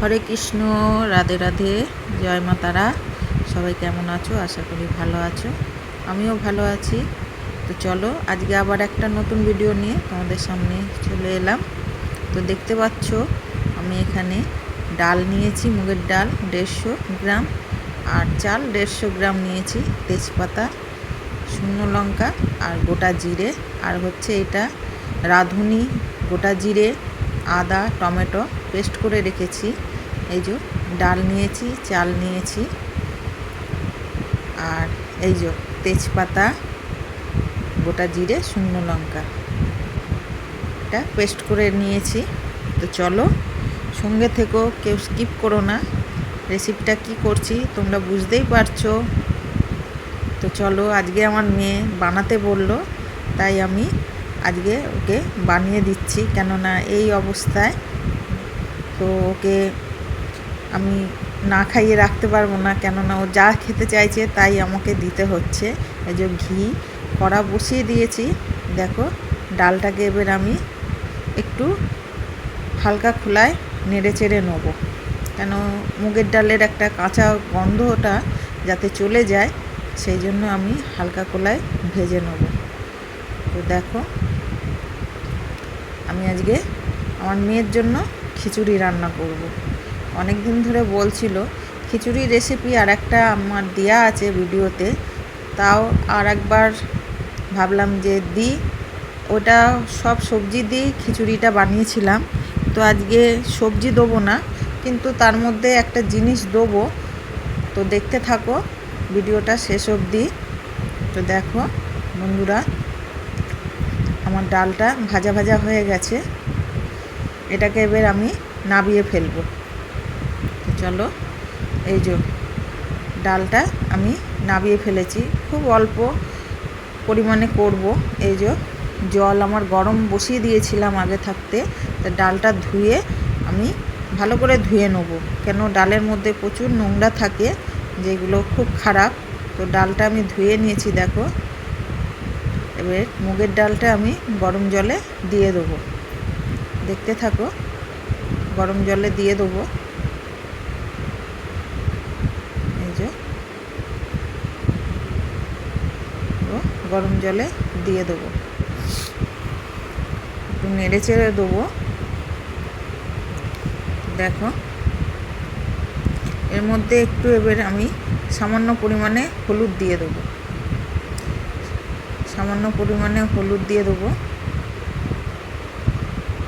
হরে কৃষ্ণ, রাধে রাধে, জয় মা তারা। সবাই কেমন আছো? আশা করি ভালো আছো। আমিও ভালো আছি। তো চলো, আজকে আবার একটা নতুন ভিডিও নিয়ে তোমাদের সামনে চলে এলাম। তো দেখতে পাচ্ছ, আমি এখানে ডাল নিয়েছি, মুগের ডাল দেড়শো গ্রাম আর চাল দেড়শো গ্রাম নিয়েছি, তেজপাতা, শুকনো লঙ্কা আর গোটা জিরে। আর হচ্ছে এটা রাঁধুনি, গোটা জিরে, আদা, টমেটো পেস্ট করে রেখেছি। এই যে ডাল নিয়েছি, চাল নিয়েছি। আর এই যে তেজপাতা, গোটা জিরে, শুকনো লঙ্কা। এটা পেস্ট করে নিয়েছি। তো চলো, সঙ্গে থেকেও কেউ স্কিপ করো না। রেসিপিটা কি করছি তোমরা বুঝতেই পারছ। তো চলো, আজকে আমার মেয়ে বানাতে বলল, তাই আমি আজকে ওকে বানিয়ে দিচ্ছি। কেননা এই অবস্থায় তো ওকে আমি না খাইয়ে রাখতে পারব না, কেননা ও যা খেতে চাইছে তাই আমাকে দিতে হচ্ছে। এই যে ঘি, কড়া বসিয়ে দিয়েছি। দেখো, ডালটাকে এবার আমি একটু হালকা খোলায় নেড়ে চেড়ে নেব। কেন, মুগের ডালের একটা কাঁচা গন্ধটা যাতে চলে যায়, সেই জন্য আমি হালকা কোলায় ভেজে নেব। তো দেখো, আমি আজকে আমার মেয়ের জন্য খিচুড়ি রান্না করব। অনেক দিন ধরে বলছিল, খিচুড়ি রেসিপি আর একটা আমার দেয়া আছে ভিডিওতে, তাও আর একবার ভাবলাম যে দিই। ওটা সব সবজি দিয়েই খিচুড়িটা বানিয়েছিলাম। তো আজকে সবজি দেবো না, কিন্তু তার মধ্যে একটা জিনিস দেবো। তো দেখতে থাকো, ভিডিওটা শেষ অবধি। তো দেখো বন্ধুরা, আমার ডালটা ভাজা ভাজা হয়ে গেছে। এটাকে এবার আমি নাবিয়ে ফেলব। চলো এই যে ডালটা আমি নাবিয়ে ফেলেছি। খুব অল্প পরিমাণে করব। এই যে জল আমার গরম বসিয়ে দিয়েছিলাম আগে থাকতে। তা ডালটা ধুয়ে আমি ভালো করে ধুয়ে নেব। কেন ডালের মধ্যে প্রচুর নোংরা থাকে, যেগুলো খুব খারাপ। তো ডালটা আমি ধুয়ে নিয়েছি, দেখো। এবার মুগের ডালটা আমি গরম জলে দিয়ে দেবো। দেখতে থাকো, গরম জলে দিয়ে দেবো এই যে গরম জলে দিয়ে দেবো। একটু নেড়ে চেড়ে দেবো। দেখো, এর মধ্যে একটু এবার আমি সামান্য পরিমাণে হলুদ দিয়ে দেবো। সামান্য পরিমাণে হলুদ দিয়ে দেবো।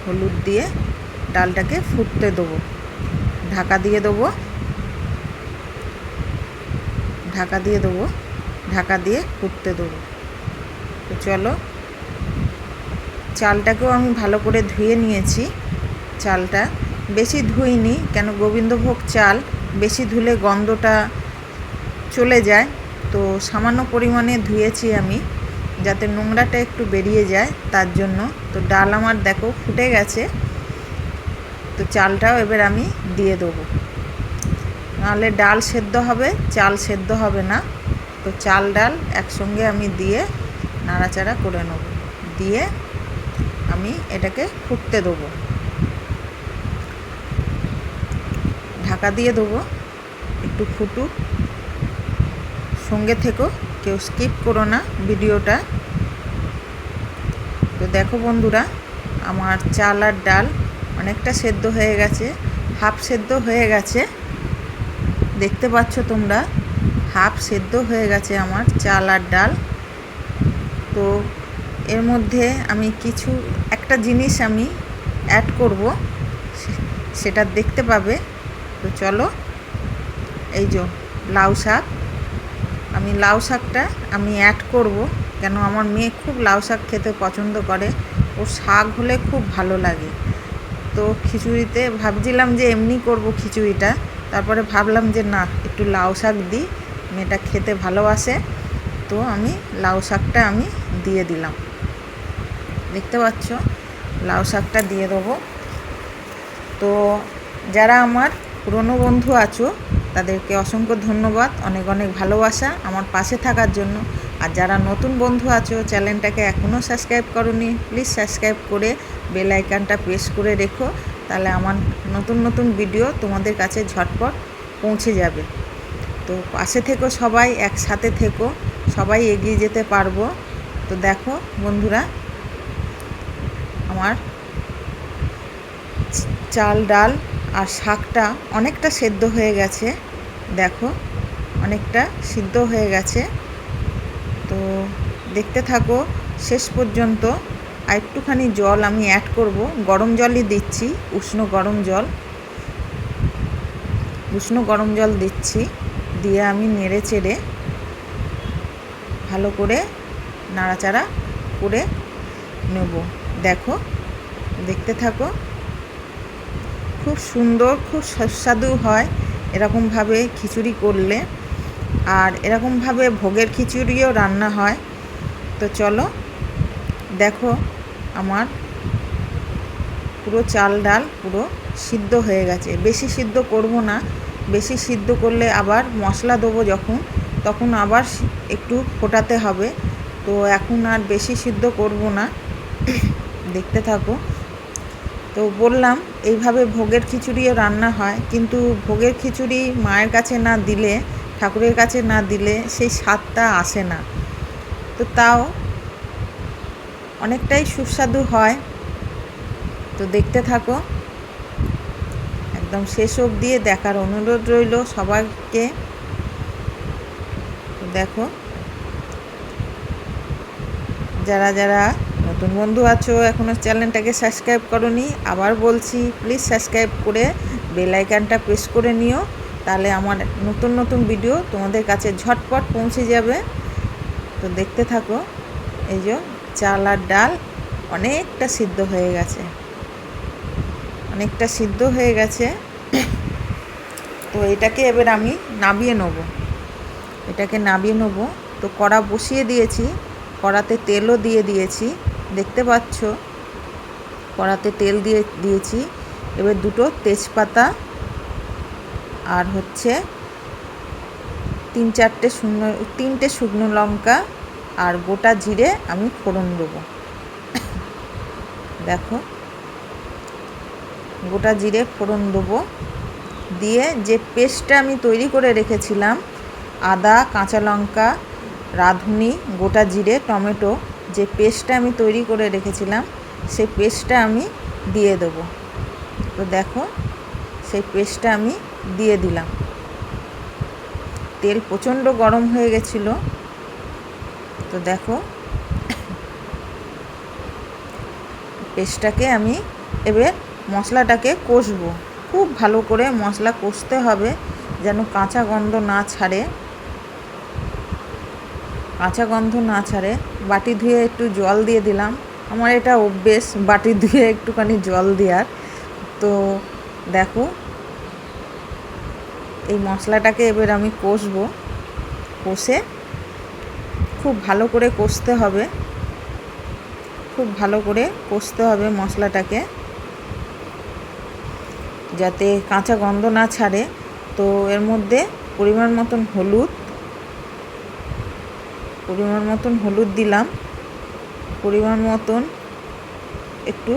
হলুদ দিয়ে ডালটাকে ফুটতে দেবো। ঢাকা দিয়ে দেবো। ঢাকা দিয়ে দেবো। ঢাকা দিয়ে ফুটতে দেবো। তো চলো। চালটাকেও আমি ভালো করে ধুয়ে নিয়েছি, চালটা। বেশি ধুইনি, কেন গোবিন্দভোগ চাল, বেশি ধুলে গন্ধটা চলে যায়। তো সামান্য পরিমাণে ধুয়েছি আমি, যাতে নোংরাটা একটু বেরিয়ে যায় তার জন্য। তো ডাল আমার দেখো ফুটে গেছে, তো চালটাও এবার আমি দিয়ে দেবো। নাহলে ডাল সেদ্ধ হবে, চাল সেদ্ধ হবে না। তো চাল ডাল একসঙ্গে আমি দিয়ে নাড়াচাড়া করে নেব। দিয়ে আমি এটাকে ফুটতে দেবো। ঢাকা দিয়ে দেবো। একটু ফুটুক। সঙ্গে থেকো কেউ স্কিপ করো না ভিডিওটা। তো দেখো বন্ধুরা, আমার চাল আর ডাল অনেকটা সেদ্ধ হয়ে গেছে, হাফ সেদ্ধ হয়ে গেছে। দেখতে পাচ্ছ তোমরা, হাফ সেদ্ধ হয়ে গেছে আমার চাল আর ডাল। তো এর মধ্যে আমি কিছু, একটা জিনিস আমি অ্যাড করব সেটা দেখতে পাবে। তো চলো, এই যে লাউ শাক। আমি লাউ শাকটা আমি অ্যাড করব, কেন আমার মেয়ে খুব লাউ শাক খেতে পছন্দ করে। ও শাক হলে খুব ভালো লাগে। তো খিচুড়িতে ভাবছিলাম যে এমনি করব খিচুড়িটা। তারপরে ভাবলাম যে না, একটু লাউ শাক দিই, মেয়েটা খেতে ভালোবাসে। তো আমি লাউ শাকটা আমি দিয়ে দিলাম। দেখতে পাচ্ছ? লাউ শাকটা দিয়ে দেবো। তো যারা আমার পুরনো বন্ধু আছো, তাদেরকে অসংখ্য ধন্যবাদ, অনেক অনেক ভালোবাসা আমার পাশে থাকার জন্য। আর যারা নতুন বন্ধু আছো, চ্যানেলটাকে এখনও সাবস্ক্রাইব করনি, প্লিজ সাবস্ক্রাইব করে বেল আইকনটা প্রেস করে রেখো, তাহলে আমার নতুন নতুন ভিডিও তোমাদের কাছে ঝটপট পৌঁছে যাবে। তো পাশে থেকো সবাই, একসাথে থেকো, সবাই এগিয়ে যেতে পারব। তো দেখো বন্ধুরা, আমার চাল, ডাল আর শাকটা অনেকটা সেদ্ধ হয়ে গেছে। দেখো, অনেকটা সিদ্ধ হয়ে গেছে। তো দেখতে থাকো, শেষ পর্যন্ত আর একটুখানি জল আমি অ্যাড করব। গরম জলই দিচ্ছি, উষ্ণ গরম জল। উষ্ণ গরম জল দিচ্ছি, দিয়ে আমি নেড়ে চেড়ে ভালো করে নাড়াচাড়া করে নেব। দেখো, দেখতে থাকো। খুব সুন্দর, খুব সুস্বাদু হয় এরকমভাবে খিচুড়ি করলে। আর এরকমভাবে ভোগের খিচুড়িও রান্না হয়। তো চলো, দেখো আমার পুরো চাল ডাল পুরো সিদ্ধ হয়ে গেছে। বেশি সিদ্ধ করব না, বেশি সিদ্ধ করলে আবার মশলা দেবো যখন, তখন আবার একটু ফোটাতে হবে। তো এখন আর বেশি সিদ্ধ করব না। দেখতে থাকো। তো বললাম, এইভাবে ভোগের খিচুড়িও রান্না হয়, কিন্তু ভোগের খিচুড়ি মায়ের কাছে না দিলে, ঠাকুরের কাছে না দিলে সেই স্বাদটা আসে না। তো তাও অনেকটাই সুস্বাদু হয়। তো দেখতে থাকো। একদম শেষ অবধি দেখার অনুরোধ রইল সবাইকে। দেখো। যারা যারা নতুন বন্ধু আছো এখনও চ্যানেলটাকে সাবস্ক্রাইব করনি, আবার বলছি প্লিজ সাবস্ক্রাইব করে বেল আইকনটা প্রেস করে নিও, তাহলে আমার নতুন নতুন ভিডিও তোমাদের কাছে ঝটপট পৌঁছে যাবে। তো দেখতে থাকো, এই যে চাল আর ডাল অনেকটা সিদ্ধ হয়ে গেছে। অনেকটা সিদ্ধ হয়ে গেছে। তো এটাকে এবার আমি নাবিয়ে নেব। এটাকে নাবিয়ে নেব। তো কড়া বসিয়ে দিয়েছি। কড়াতে তেলও দিয়ে দিয়েছি। দেখতে পাচ্ছ? কড়াতে তেল দিয়ে দিয়েছি। এবার দুটো তেজপাতা আর হচ্ছে তিন চারটে শুকনো, তিনটে শুকনো লঙ্কা আর গোটা জিরে আমি ফোড়ন দেবো। দেখো। গোটা জিরে ফোড়ন দেবো। দিয়ে যে পেস্টটা আমি তৈরি করে রেখেছিলাম, আদা, কাঁচা লঙ্কা রাঁধুনি, গোটা জিরে, টমেটো, যে পেস্টটা আমি তৈরি করে রেখেছিলাম, সেই পেস্টটা আমি দিয়ে দেবো। তো দেখো, সেই পেস্টটা আমি দিয়ে দিলাম। তেল প্রচণ্ড গরম হয়ে গেছিল। তো দেখো, পেস্টটাকে আমি এবার মশলাটাকে কষবো। খুব ভালো করে মশলা কষতে হবে, যেন কাঁচা গন্ধ না ছাড়ে। কাঁচা গন্ধ না ছাড়ে, বাটি ধুয়ে একটু জল দিয়ে দিলাম। আমার এটা অভ্যেস, বাটি ধুয়ে একটুখানি জল দেওয়ার। তো দেখো, এই মশলাটাকে এবার আমি কষবো। কষে খুব ভালো করে কষতে হবে। খুব ভালো করে কষতে হবে মশলাটাকে। যাতে কাঁচা গন্ধ না ছাড়ে। তো এর মধ্যে পরিমাণ মতন হলুদ পরিমাণ মতন হলুদ দিলাম। পরিমাণ মতন একটু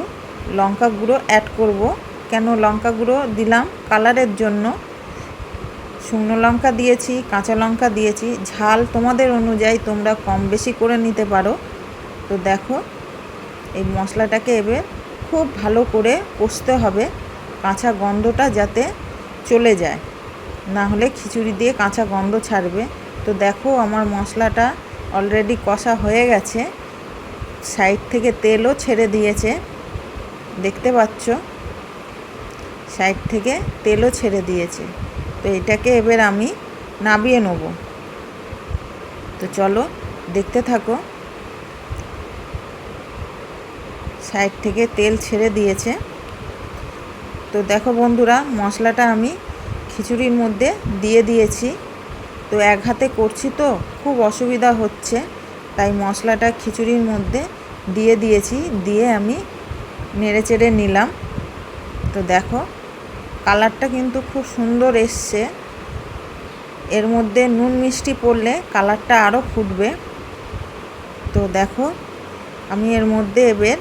লঙ্কা গুঁড়ো অ্যাড করব। কেন লঙ্কা গুঁড়ো দিলাম কালারের জন্য? শুকনো লঙ্কা দিয়েছি, কাঁচা লঙ্কা দিয়েছি। ঝাল তোমাদের অনুযায়ী তোমরা কম বেশি করে নিতে পারো। তো দেখো, এই মশলাটাকে এবার খুব ভালো করে কষতে হবে। কাঁচা গন্ধটা যাতে চলে যায়। না হলে খিচুড়ি দিয়ে কাঁচা গন্ধ ছাড়বে। তো দেখো আমার মশলাটা অলরেডি কষা হয়ে গেছে। সাইড থেকে তেলও ছেড়ে দিয়েছে। দেখতে পাচ্ছ? সাইড থেকে তেলও ছেড়ে দিয়েছে। তো এটাকে এবার আমি নাবিয়ে নেব। তো চলো, দেখতে থাকো। সাইড থেকে তেল ছেড়ে দিয়েছে। তো দেখো বন্ধুরা, মশলাটা আমি খিচুড়ির মধ্যে দিয়ে দিয়েছি। তো এক হাতে করছি তো, খুব অসুবিধা হচ্ছে। তাই মশলাটা খিচুড়ির মধ্যে দিয়ে দিয়েছি, দিয়ে আমি নেড়ে চেড়ে নিলাম। তো দেখো, কালারটা কিন্তু খুব সুন্দর এসছে। এর মধ্যে নুন মিষ্টি পড়লে কালারটা আরও ফুটবে। তো দেখো, আমি এর মধ্যে এবার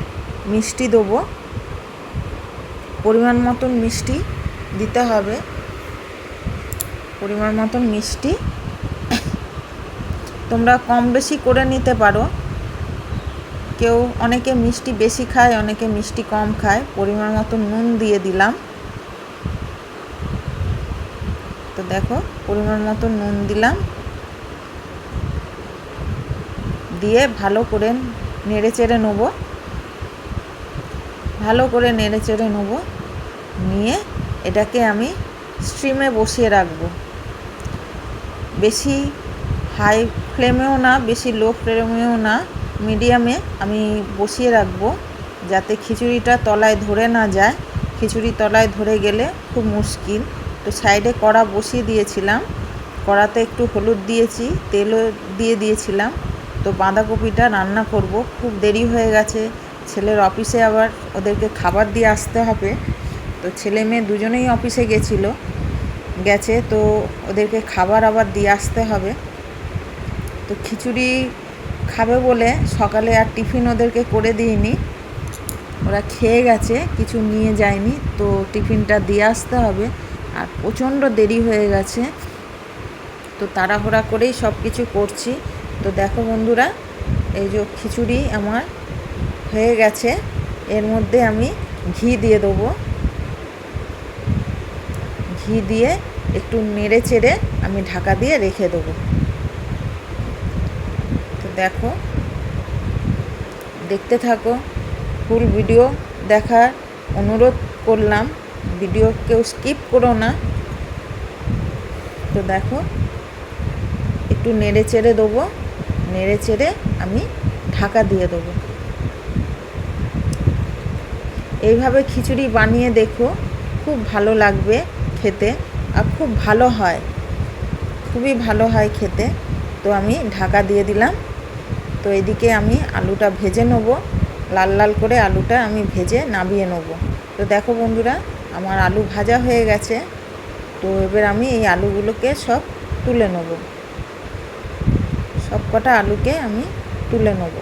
মিষ্টি দেবো। পরিমাণ মতন মিষ্টি দিতে হবে। পরিমাণ মতন মিষ্টি। তোমরা কম বেশি করে নিতে পারো। কেউ অনেকে মিষ্টি বেশি খায়, অনেকে মিষ্টি কম খায়। পরিমাণ মতো নুন দিয়ে দিলাম। তো দেখো, পরিমাণ মতো নুন দিলাম। দিয়ে ভালো করে নেড়ে চেড়ে নেব। ভালো করে নেড়ে চেড়ে নেব। নিয়ে এটাকে আমি স্ট্রিমে বসিয়ে রাখব। বেশি হাই ফ্লেমেও না, বেশি লো ফ্লেমেও না মিডিয়ামে আমি বসিয়ে রাখব যাতে খিচুড়িটা তলায় ধরে না যায়। খিচুড়ি তলায় ধরে গেলে খুব মুশকিল। তো সাইডে কড়া বসিয়ে দিয়েছিলাম। কড়াতে একটু হলুদ দিয়েছি, তেলও দিয়ে দিয়েছিলাম। তো বাঁধাকপিটা রান্না করব, খুব দেরি হয়ে গেছে। ছেলের অফিসে আবার ওদেরকে খাবার দিয়ে আসতে হবে। তো ছেলে মেয়ে দুজনেই অফিসে গেছিল। গেছে, তো ওদেরকে খাবার আবার দিয়ে আসতে হবে। তো খিচুড়ি খাবে বলে সকালে আর টিফিন ওদেরকে করে দিইনি। ওরা খেয়ে গেছে, কিছু নিয়ে যায়নি, তো টিফিনটা দিয়ে আসতে হবে। আর প্রচণ্ড দেরি হয়ে গেছে, তো তাড়াহুড়া করেই সব কিছু করছি। তো দেখো বন্ধুরা, এই যে খিচুড়ি আমার হয়ে গেছে। এর মধ্যে আমি ঘি দিয়ে দেবো। ঘি দিয়ে একটু নেড়ে চেড়ে আমি ঢাকা দিয়ে রেখে দেবো। তো দেখো, দেখতে থাকো, ফুল ভিডিও দেখার অনুরোধ করলাম। ভিডিও কেউ স্কিপ করো না। তো দেখো, একটু নেড়ে চেড়ে দেবো, নেড়ে চেড়ে আমি ঢাকা দিয়ে দেবো। এইভাবে খিচুড়ি বানিয়ে দেখো, খুব ভালো লাগবে। খেতে, আর খুব ভালো হয়। খুবই ভালো হয় খেতে। তো আমি ঢাকা দিয়ে দিলাম। তো এদিকে আমি আলুটা ভেজে নেব। লাল লাল করে আলুটা আমি ভেজে নামিয়ে নেব। তো দেখো বন্ধুরা, আমার আলু ভাজা হয়ে গেছে। তো এবার আমি এই আলুগুলোকে সব তুলে নেব। সব কটা আলুকে আমি তুলে নেব।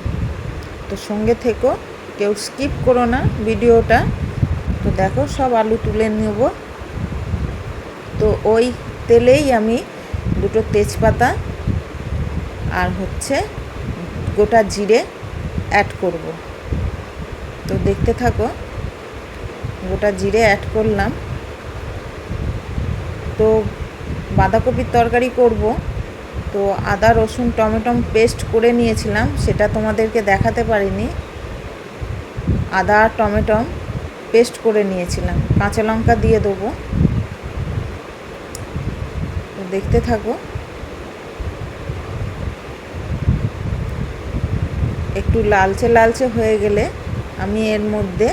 তো সঙ্গে থেকো কেউ স্কিপ করো না ভিডিওটা। তো দেখো সব আলু তুলে নেব। তো ওই তেলেই আমি দুটো তেজপাতা আর হচ্ছে গোটা জিরে অ্যাড করব। তো দেখতে থাকো, গোটা জিরে অ্যাড করলাম। তো বাঁধাকপির তরকারি করব। তো আদা, রসুন, টমেটো পেস্ট করে নিয়েছিলাম, সেটা তোমাদেরকে দেখাতে পারিনি। আদা, টমেটো পেস্ট করে নিয়েছিলাম। কাঁচা লঙ্কা দিয়ে দেবো। দেখতে থাকো। একটু লালচে লালচে হয়ে গেলে আমি এর মধ্যে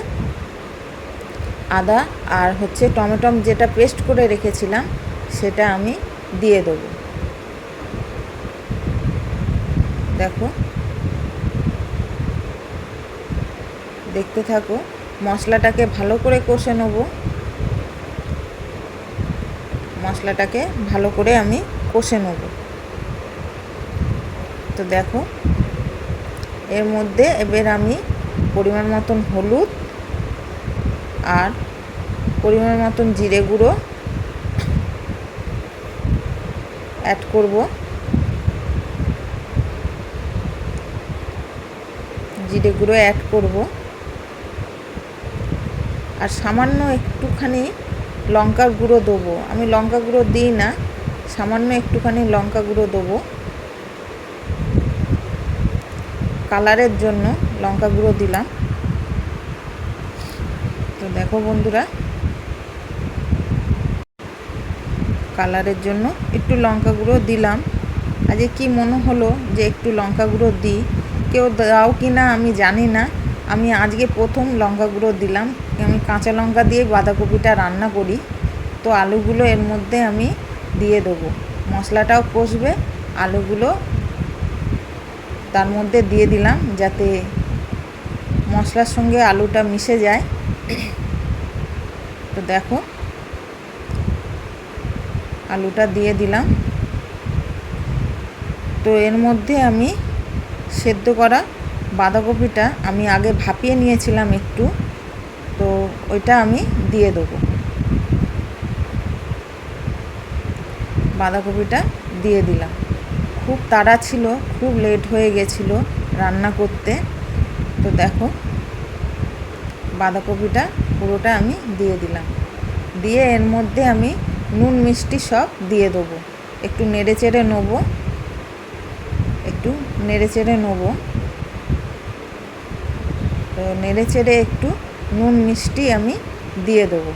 আদা আর হচ্ছে টমেটম যেটা পেস্ট করে রেখেছিলাম, সেটা আমি দিয়ে দেবো। দেখো। দেখতে থাকো, মশলাটাকে ভালো করে কষে নেব। মশলাটাকে ভালো করে আমি কষে নেব। তো দেখো, এর মধ্যে এবার আমি পরিমাণ মতন হলুদ আর পরিমাণ মতন জিরে গুঁড়ো অ্যাড করব। জিরে গুঁড়ো অ্যাড করব। আর সামান্য একটুখানি লঙ্কার গুঁড়ো দেবো। আমি লঙ্কা গুঁড়ো দিই না, সামান্য একটুখানি লঙ্কা গুঁড়ো দেবো। কালারের জন্য লঙ্কা গুঁড়ো দিলাম। তো দেখো বন্ধুরা, কালারের জন্য একটু লঙ্কা গুঁড়ো দিলাম। আজকে কি মনে হলো যে একটু লঙ্কা গুঁড়ো দিই? কেউ দাও কি না আমি জানি না। আমি আজকে প্রথম লঙ্কা গুঁড়ো দিলাম। আমি কাঁচা লঙ্কা দিয়ে বাঁধাকপিটা রান্না করি। তো আলুগুলো এর মধ্যে আমি দিয়ে দেবো। মশলাটাও কষবে, আলুগুলো তার মধ্যে দিয়ে দিলাম যাতে মশলার সঙ্গে আলুটা মিশে যায়। তো দেখো, আলুটা দিয়ে দিলাম। তো এর মধ্যে আমি সেদ্ধ করা বাঁধাকপিটা আমি আগে ভাপিয়ে নিয়েছিলাম একটু। ওইটা আমি দিয়ে দেবো। বাঁধাকপিটা দিয়ে দিলাম। খুব তাড়া ছিল, খুব লেট হয়ে গেছিল রান্না করতে। তো দেখো, বাঁধাকপিটা পুরোটা আমি দিয়ে দিলাম। দিয়ে এর মধ্যে আমি নুন মিষ্টি সব দিয়ে দেবো। একটু নেড়ে চেড়ে নেব। একটু নেড়ে চেড়ে নেব। তো নেড়ে চেড়ে একটু নুন মিষ্টি আমি দিয়ে দেবো।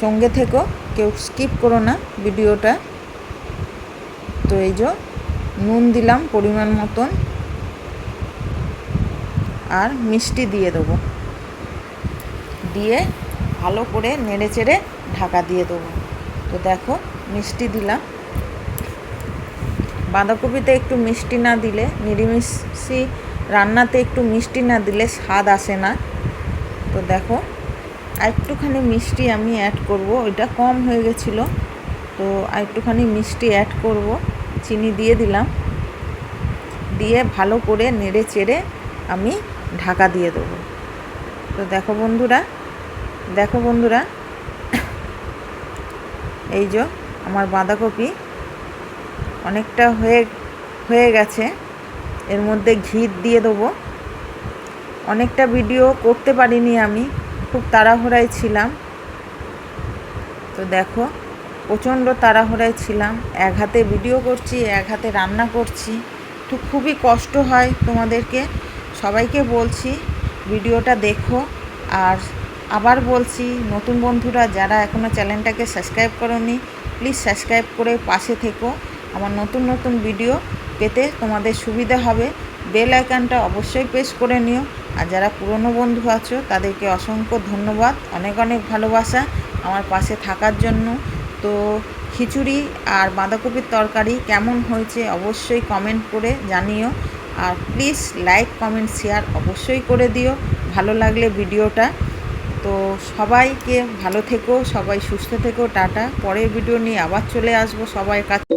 সঙ্গে থেকো কেউ স্কিপ করো না ভিডিওটা। তো এই যে নুন দিলাম পরিমাণ মতন। আর মিষ্টি দিয়ে দেবো। দিয়ে ভালো করে নেড়ে চেড়ে ঢাকা দিয়ে দেবো। তো দেখো মিষ্টি দিলাম। বাঁধাকপিতে একটু মিষ্টি না দিলে, নিরামিষি রান্নাতে একটু মিষ্টি না দিলে স্বাদ আসে না। তো দেখো আর একটুখানি মিষ্টি আমি অ্যাড করব। ওইটা কম হয়ে গেছিল, তো একটুখানি মিষ্টি অ্যাড করব। চিনি দিয়ে দিলাম। দিয়ে ভালো করে নেড়ে চেড়ে আমি ঢাকা দিয়ে দেবো। তো দেখো বন্ধুরা দেখো বন্ধুরা, এই যে আমার বাঁধাকপি অনেকটা হয়ে হয়ে গেছে। এর মধ্যে ঘি দিয়ে দেবো। অনেকটা ভিডিও করতে পারিনি আমি, খুব তাড়াহুড়ায় ছিলাম। তো দেখো, প্রচণ্ড তাড়াহুড়ায় ছিলাম। এক হাতে ভিডিও করছি, এক হাতে রান্না করছি। তো খুবই কষ্ট হয় তোমাদেরকে। সবাইকে বলছি, ভিডিওটা দেখো। আর আবার বলছি, নতুন বন্ধুরা যারা এখনও চ্যানেলটাকে সাবস্ক্রাইব করনি, প্লিজ সাবস্ক্রাইব করে পাশে থেকো। আমার নতুন নতুন ভিডিও পেতে তোমাদের সুবিধা হবে। বেল আইকনটা অবশ্যই প্রেস করে নিও। আর যারা পুরনো বন্ধু আছো, তাদেরকে অসংখ্য ধন্যবাদ। অনেক অনেক ভালোবাসা আমার পাশে থাকার জন্য। তো খিচুড়ি আর বাঁধাকপির তরকারি কেমন হয়েছে অবশ্যই কমেন্ট করে জানিও। আর প্লিজ লাইক কমেন্ট শেয়ার অবশ্যই করে দিও। ভালো লাগলে ভিডিওটা। তো সবাইকে ভালো থেকো, সবাই সুস্থ থেকো, টাটা। পরের ভিডিও নিয়ে আবার চলে আসব সবাই কাছে।